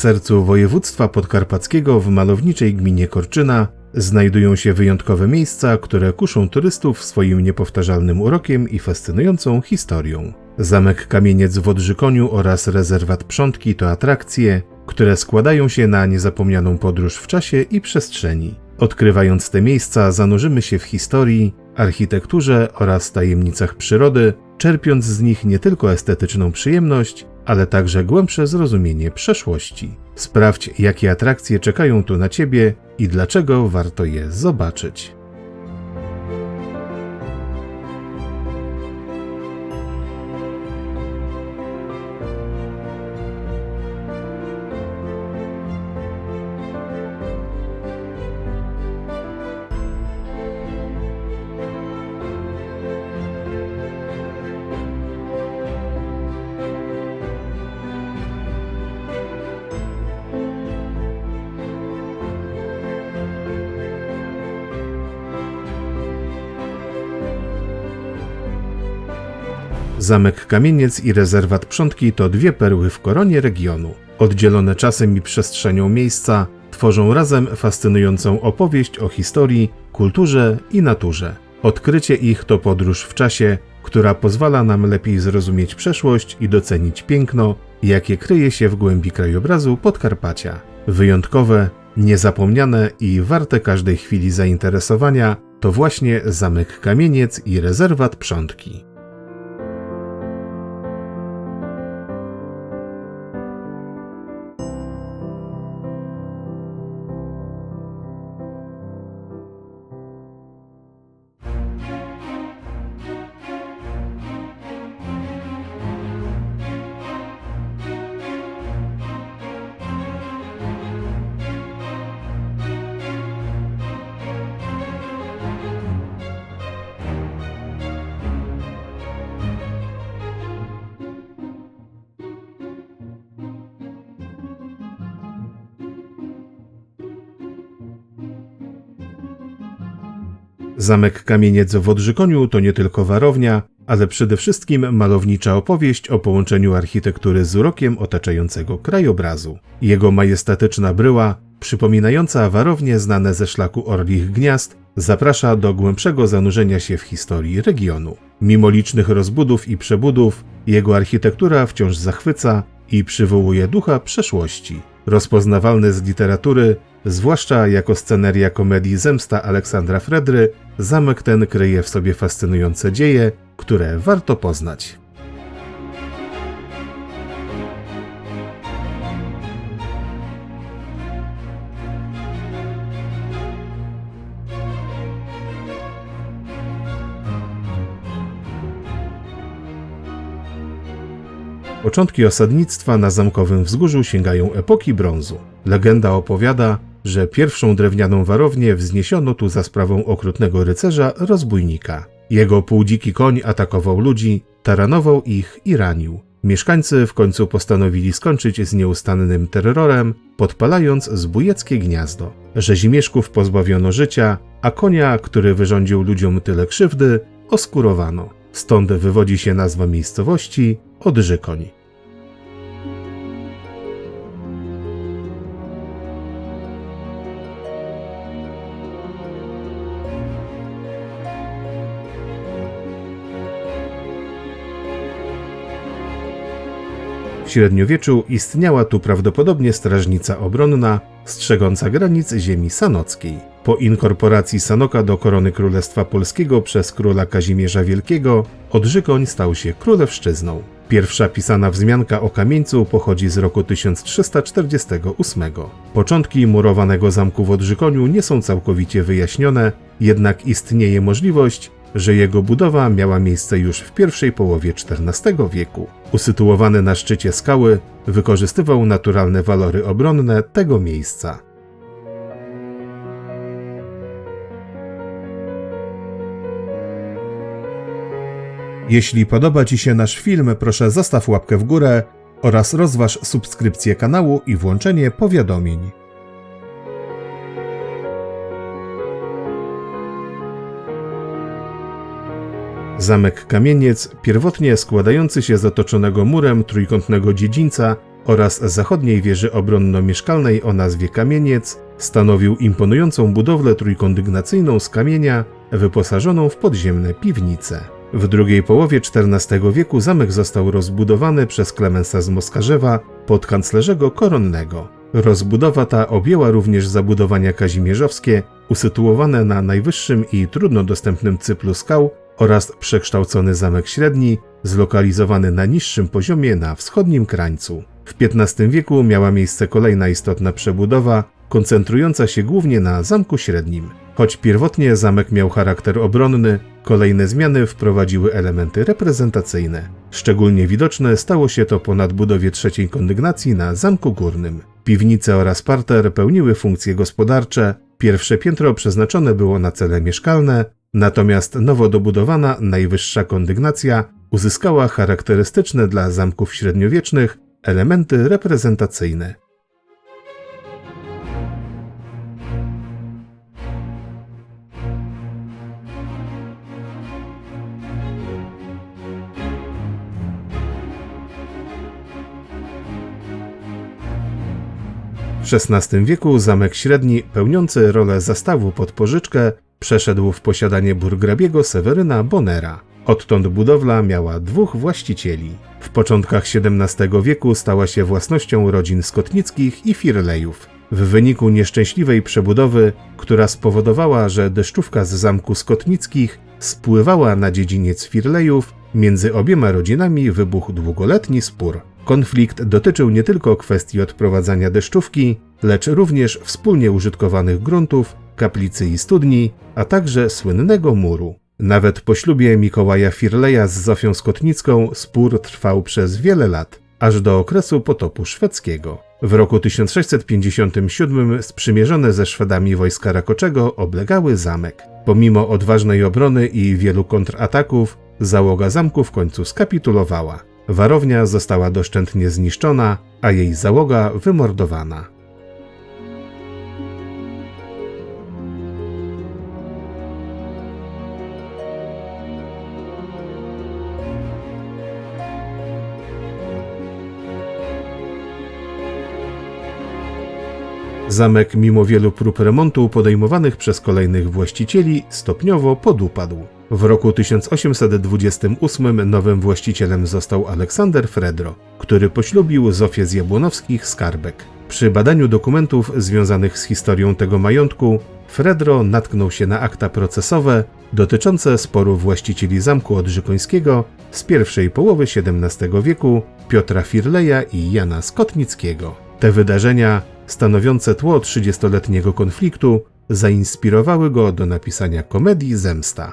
sercu województwa podkarpackiego w malowniczej gminie Korczyna znajdują się wyjątkowe miejsca, które kuszą turystów swoim niepowtarzalnym urokiem i fascynującą historią. Zamek Kamieniec w Odrzykoniu oraz rezerwat Przątki to atrakcje, które składają się na niezapomnianą podróż w czasie i przestrzeni. Odkrywając te miejsca, zanurzymy się w historii, architekturze oraz tajemnicach przyrody, czerpiąc z nich nie tylko estetyczną przyjemność, ale także głębsze zrozumienie przeszłości. Sprawdź, jakie atrakcje czekają tu na Ciebie i dlaczego warto je zobaczyć. Zamek Kamieniec i rezerwat Przątki to dwie perły w koronie regionu. Oddzielone czasem i przestrzenią miejsca tworzą razem fascynującą opowieść o historii, kulturze i naturze. Odkrycie ich to podróż w czasie, która pozwala nam lepiej zrozumieć przeszłość i docenić piękno, jakie kryje się w głębi krajobrazu Podkarpacia. Wyjątkowe, niezapomniane i warte każdej chwili zainteresowania to właśnie Zamek Kamieniec i rezerwat Przątki. Zamek Kamieniec w Odrzykoniu to nie tylko warownia, ale przede wszystkim malownicza opowieść o połączeniu architektury z urokiem otaczającego krajobrazu. Jego majestatyczna bryła, przypominająca warownie znane ze szlaku Orlich Gniazd, zaprasza do głębszego zanurzenia się w historii regionu. Mimo licznych rozbudów i przebudów, jego architektura wciąż zachwyca i przywołuje ducha przeszłości. Rozpoznawalny z literatury, zwłaszcza jako sceneria komedii Zemsta Aleksandra Fredry, zamek ten kryje w sobie fascynujące dzieje, które warto poznać. Początki osadnictwa na zamkowym wzgórzu sięgają epoki brązu. Legenda opowiada, że pierwszą drewnianą warownię wzniesiono tu za sprawą okrutnego rycerza rozbójnika. Jego półdziki koń atakował ludzi, taranował ich i ranił. Mieszkańcy w końcu postanowili skończyć z nieustannym terrorem, podpalając zbójeckie gniazdo. Rzezimieszków pozbawiono życia, a konia, który wyrządził ludziom tyle krzywdy, oskurowano. Stąd wywodzi się nazwa miejscowości Odrzykoń. W średniowieczu istniała tu prawdopodobnie strażnica obronna, strzegąca granic ziemi sanockiej. Po inkorporacji Sanoka do korony Królestwa Polskiego przez króla Kazimierza Wielkiego, Odrzykoń stał się królewszczyzną. Pierwsza pisana wzmianka o kamieńcu pochodzi z roku 1348. Początki murowanego zamku w Odrzykoniu nie są całkowicie wyjaśnione, jednak istnieje możliwość, że jego budowa miała miejsce już w pierwszej połowie XIV wieku. Usytuowany na szczycie skały, wykorzystywał naturalne walory obronne tego miejsca. Jeśli podoba Ci się nasz film, proszę zostaw łapkę w górę oraz rozważ subskrypcję kanału i włączenie powiadomień. Zamek Kamieniec, pierwotnie składający się z otoczonego murem trójkątnego dziedzińca, oraz zachodniej wieży obronno-mieszkalnej o nazwie Kamieniec stanowił imponującą budowlę trójkondygnacyjną z kamienia, wyposażoną w podziemne piwnice. W drugiej połowie XIV wieku zamek został rozbudowany przez Klemensa z Moskarzewa, podkanclerzego koronnego. Rozbudowa ta objęła również zabudowania kazimierzowskie, usytuowane na najwyższym i trudno dostępnym cyplu skał oraz przekształcony zamek średni, zlokalizowany na niższym poziomie na wschodnim krańcu. W XV wieku miała miejsce kolejna istotna przebudowa, koncentrująca się głównie na zamku średnim. Choć pierwotnie zamek miał charakter obronny, kolejne zmiany wprowadziły elementy reprezentacyjne. Szczególnie widoczne stało się to po nadbudowie trzeciej kondygnacji na zamku górnym. Piwnice oraz parter pełniły funkcje gospodarcze, pierwsze piętro przeznaczone było na cele mieszkalne, natomiast nowo dobudowana najwyższa kondygnacja uzyskała charakterystyczne dla zamków średniowiecznych elementy reprezentacyjne. W XVI wieku zamek średni, pełniący rolę zastawu pod pożyczkę, przeszedł w posiadanie burgrabiego Seweryna Bonera. Odtąd budowla miała dwóch właścicieli. W początkach XVII wieku stała się własnością rodzin Skotnickich i Firlejów. W wyniku nieszczęśliwej przebudowy, która spowodowała, że deszczówka z zamku Skotnickich spływała na dziedziniec Firlejów, między obiema rodzinami wybuchł długoletni spór. Konflikt dotyczył nie tylko kwestii odprowadzania deszczówki, lecz również wspólnie użytkowanych gruntów, kaplicy i studni, a także słynnego muru. Nawet po ślubie Mikołaja Firleja z Zofią Skotnicką spór trwał przez wiele lat, aż do okresu potopu szwedzkiego. W roku 1657 sprzymierzone ze Szwedami wojska Rakoczego oblegały zamek. Pomimo odważnej obrony i wielu kontrataków, załoga zamku w końcu skapitulowała. Warownia została doszczętnie zniszczona, a jej załoga wymordowana. Zamek, mimo wielu prób remontu podejmowanych przez kolejnych właścicieli, stopniowo podupadł. W roku 1828 nowym właścicielem został Aleksander Fredro, który poślubił Zofię z Jabłonowskich Skarbek. Przy badaniu dokumentów związanych z historią tego majątku, Fredro natknął się na akta procesowe dotyczące sporu właścicieli zamku odrzykońskiego z pierwszej połowy XVII wieku Piotra Firleja i Jana Skotnickiego. Te wydarzenia stanowiące tło trzydziestoletniego konfliktu, zainspirowały go do napisania komedii Zemsta.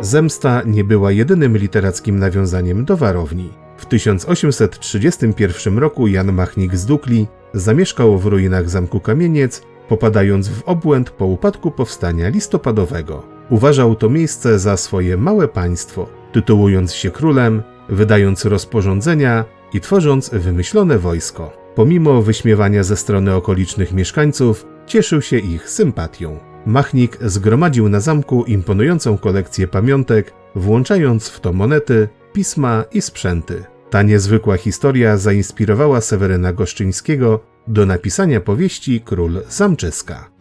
Zemsta nie była jedynym literackim nawiązaniem do warowni. W 1831 roku Jan Machnik z Dukli zamieszkał w ruinach zamku Kamieniec, popadając w obłęd po upadku powstania listopadowego. Uważał to miejsce za swoje małe państwo, tytułując się królem, wydając rozporządzenia i tworząc wymyślone wojsko. Pomimo wyśmiewania ze strony okolicznych mieszkańców, cieszył się ich sympatią. Machnik zgromadził na zamku imponującą kolekcję pamiątek, włączając w to monety, pisma i sprzęty. Ta niezwykła historia zainspirowała Seweryna Goszczyńskiego do napisania powieści Król Zamczyska.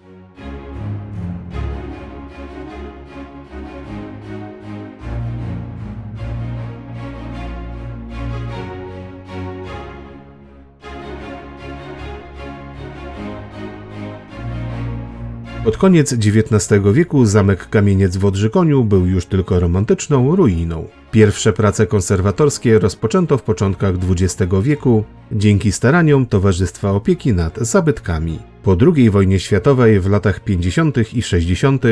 Pod koniec XIX wieku zamek Kamieniec w Odrzykoniu był już tylko romantyczną ruiną. Pierwsze prace konserwatorskie rozpoczęto w początkach XX wieku dzięki staraniom Towarzystwa Opieki nad Zabytkami. Po II wojnie światowej w latach 50. i 60.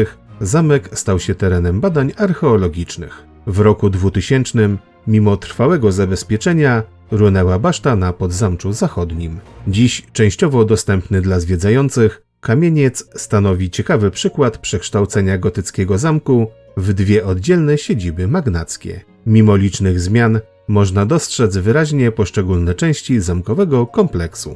zamek stał się terenem badań archeologicznych. W roku 2000, mimo trwałego zabezpieczenia, runęła baszta na Podzamczu Zachodnim. Dziś częściowo dostępny dla zwiedzających, Kamieniec stanowi ciekawy przykład przekształcenia gotyckiego zamku w dwie oddzielne siedziby magnackie. Mimo licznych zmian, można dostrzec wyraźnie poszczególne części zamkowego kompleksu.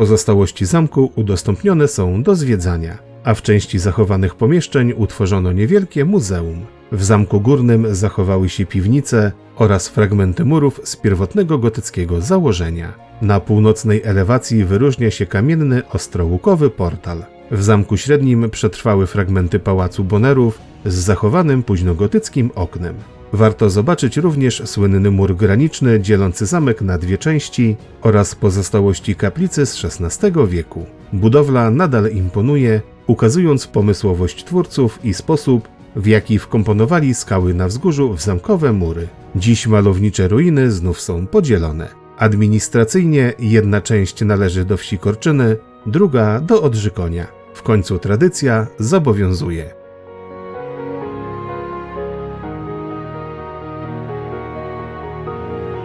Pozostałości zamku udostępnione są do zwiedzania, a w części zachowanych pomieszczeń utworzono niewielkie muzeum. W zamku górnym zachowały się piwnice oraz fragmenty murów z pierwotnego gotyckiego założenia. Na północnej elewacji wyróżnia się kamienny ostrołukowy portal. W zamku średnim przetrwały fragmenty pałacu Bonerów z zachowanym późnogotyckim oknem. Warto zobaczyć również słynny mur graniczny dzielący zamek na dwie części oraz pozostałości kaplicy z XVI wieku. Budowla nadal imponuje, ukazując pomysłowość twórców i sposób, w jaki wkomponowali skały na wzgórzu w zamkowe mury. Dziś malownicze ruiny znów są podzielone. Administracyjnie jedna część należy do wsi Korczyny, druga do Odrzykonia. W końcu tradycja zobowiązuje.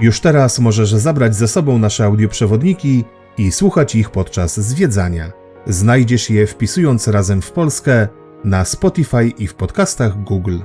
Już teraz możesz zabrać ze sobą nasze audioprzewodniki i słuchać ich podczas zwiedzania. Znajdziesz je wpisując razem w Polskę na Spotify i w podcastach Google.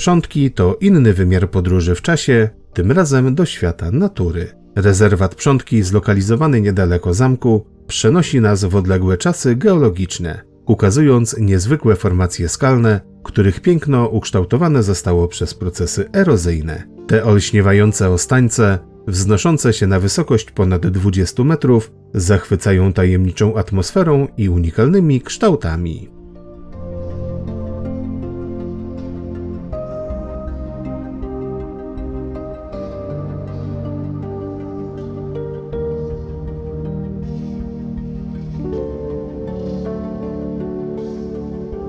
Przątki to inny wymiar podróży w czasie, tym razem do świata natury. Rezerwat Przątki, zlokalizowany niedaleko zamku, przenosi nas w odległe czasy geologiczne, ukazując niezwykłe formacje skalne, których piękno ukształtowane zostało przez procesy erozyjne. Te olśniewające ostańce, wznoszące się na wysokość ponad 20 metrów, zachwycają tajemniczą atmosferą i unikalnymi kształtami.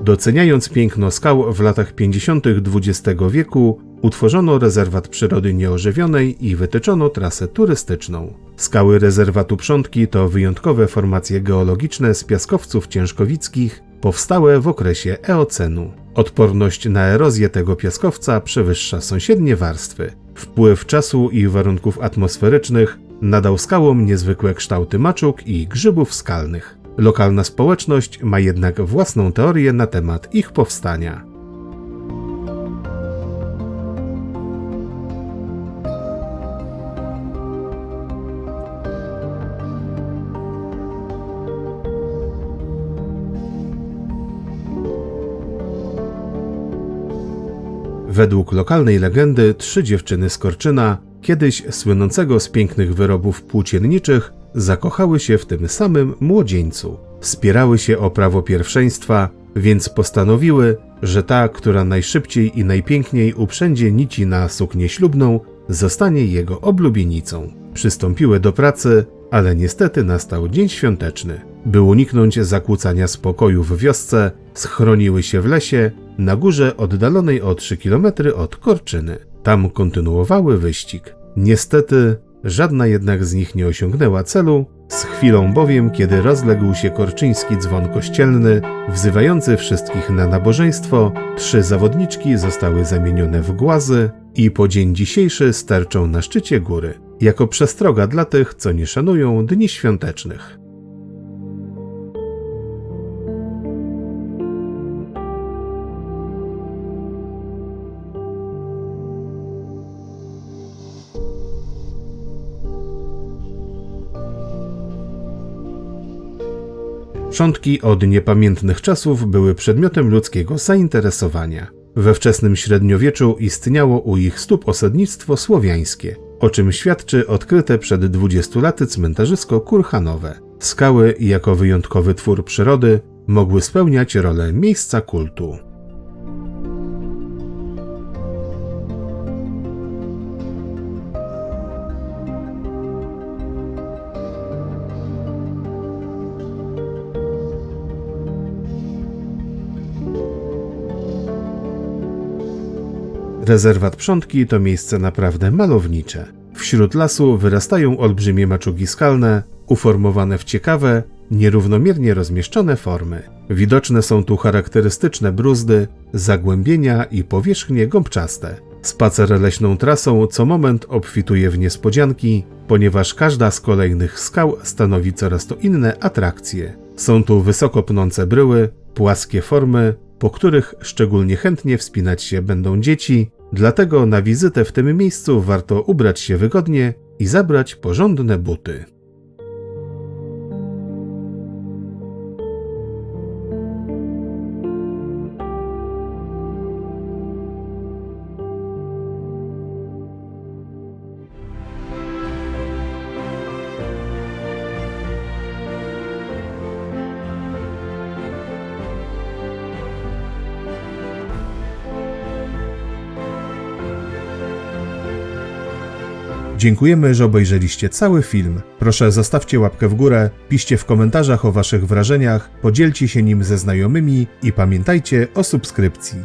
Doceniając piękno skał w latach 50. XX wieku, utworzono rezerwat przyrody nieożywionej i wytyczono trasę turystyczną. Skały rezerwatu Przątki to wyjątkowe formacje geologiczne z piaskowców ciężkowickich, powstałe w okresie Eocenu. Odporność na erozję tego piaskowca przewyższa sąsiednie warstwy. Wpływ czasu i warunków atmosferycznych nadał skałom niezwykłe kształty maczug i grzybów skalnych. Lokalna społeczność ma jednak własną teorię na temat ich powstania. Według lokalnej legendy trzy dziewczyny z Korczyna, kiedyś słynącego z pięknych wyrobów płócienniczych, zakochały się w tym samym młodzieńcu. Spierały się o prawo pierwszeństwa, więc postanowiły, że ta, która najszybciej i najpiękniej uprzędzie nici na suknię ślubną, zostanie jego oblubienicą. Przystąpiły do pracy, ale niestety nastał dzień świąteczny. By uniknąć zakłócania spokoju w wiosce, schroniły się w lesie na górze oddalonej o 3 km od Korczyny. Tam kontynuowały wyścig. Niestety Żadna jednak z nich nie osiągnęła celu, z chwilą bowiem, kiedy rozległ się korczyński dzwon kościelny, wzywający wszystkich na nabożeństwo, trzy zawodniczki zostały zamienione w głazy i po dzień dzisiejszy sterczą na szczycie góry, jako przestroga dla tych, co nie szanują dni świątecznych. Szczątki od niepamiętnych czasów były przedmiotem ludzkiego zainteresowania. We wczesnym średniowieczu istniało u ich stóp osadnictwo słowiańskie, o czym świadczy odkryte przed 20 laty cmentarzysko kurhanowe. Skały, jako wyjątkowy twór przyrody, mogły spełniać rolę miejsca kultu. Rezerwat Przątki to miejsce naprawdę malownicze. Wśród lasu wyrastają olbrzymie maczugi skalne, uformowane w ciekawe, nierównomiernie rozmieszczone formy. Widoczne są tu charakterystyczne bruzdy, zagłębienia i powierzchnie gąbczaste. Spacer leśną trasą co moment obfituje w niespodzianki, ponieważ każda z kolejnych skał stanowi coraz to inne atrakcje. Są tu wysoko pnące bryły, płaskie formy, po których szczególnie chętnie wspinać się będą dzieci, dlatego na wizytę w tym miejscu warto ubrać się wygodnie i zabrać porządne buty. Dziękujemy, że obejrzeliście cały film. Proszę zostawcie łapkę w górę, piszcie w komentarzach o waszych wrażeniach, podzielcie się nim ze znajomymi i pamiętajcie o subskrypcji.